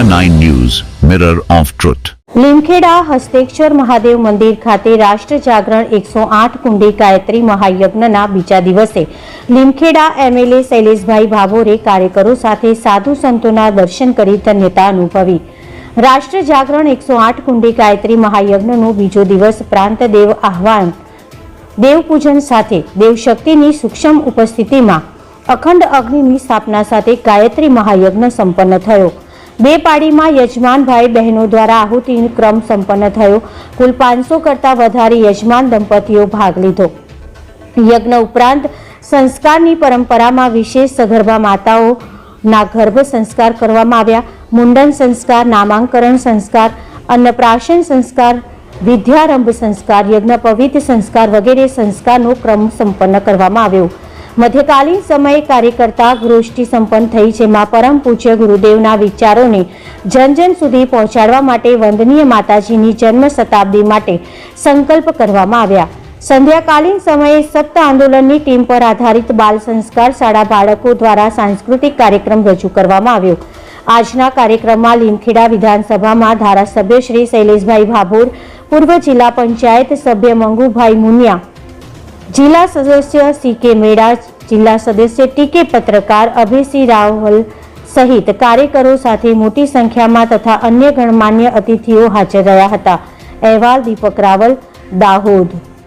9 news mirror of truth Limkheda Hasteshwar Mahadev મંદિર ખાતે રાષ્ટ્ર જાગરણ એકસો આઠ કુંડી ગાયત્રી મહાયજ્ઞના બીજા દિવસે લીમખેડા એમએલએ શૈલેષભાઈ ભાભોરે કાર્યકરો સાથે સાધુ સંતોના દર્શન કરી ધન્યતા અનુભવી. રાષ્ટ્ર જાગરણ એકસો આઠ કુંડી ગાયત્રી મહાયજ્ઞનો બીજો દિવસ પ્રાંત દેવ આહવાન. દેવપૂજન સાથે દેવશક્તિની સૂક્ષ્મ ઉપસ્થિતિમાં અખંડ અગ્નિની સ્થાપના સાથે ગાયત્રી મહાયજ્ઞ સંપન્ન થયો. બે પાડીમાં યજમાનભાઈ બહેનો દ્વારા આહુતિ ક્રમ સંપન્ન થયો. કુલ પાંચસો કરતાં વધારે યજમાન દંપતીઓ ભાગ લીધો. યજ્ઞ ઉપરાંત સંસ્કારની પરંપરામાં વિશેષ સગર્ભા માતાઓના ગર્ભ સંસ્કાર કરવામાં આવ્યા. મુંડન સંસ્કાર, નામાંકરણ સંસ્કાર, અન્નપ્રાશન સંસ્કાર, વિદ્યારંભ સંસ્કાર, યજ્ઞ પવિત્ર સંસ્કાર વગેરે સંસ્કારનો ક્રમ સંપન્ન કરવામાં આવ્યો. મધ્યકાલીન સમયે કાર્યકર્તા ગૃષ્ટિ સંપન્ન થઈ જેમાં પરમ પૂજ્ય ગુરુદેવના વિચારોને જન જન સુધી પહોંચાડવા માટે વંદનીય માતાજીની જન્મ શતાબ્દી માટે સંકલ્પ કરવામાં આવ્યા. સંધ્યાકાલીન સમયે સપ્ત આંદોલનની ટીમ પર આધારિત બાલ સંસ્કાર શાળા બાળકો દ્વારા સાંસ્કૃતિક કાર્યક્રમ રજૂ કરવામાં આવ્યો. આજના કાર્યક્રમમાં લીમખેડા વિધાનસભામાં ધારાસભ્ય શ્રી શૈલેષભાઈ ભાભોર, પૂર્વ જિલ્લા પંચાયત સભ્ય મંગુભાઈ મુનિયા જિલ્લા સદસ્ય સી કે મેડા જિલ્લા સદસ્ય ટી કે પત્રકાર અભયસિંહ રાવલ સહિત કાર્યકરો સાથે મોટી સંખ્યામાં તથા અન્ય ગણમાન્ય અતિથિઓ હાજર રહ્યા હતા. અહેવાલ દીપક રાવલ, દાહોદ.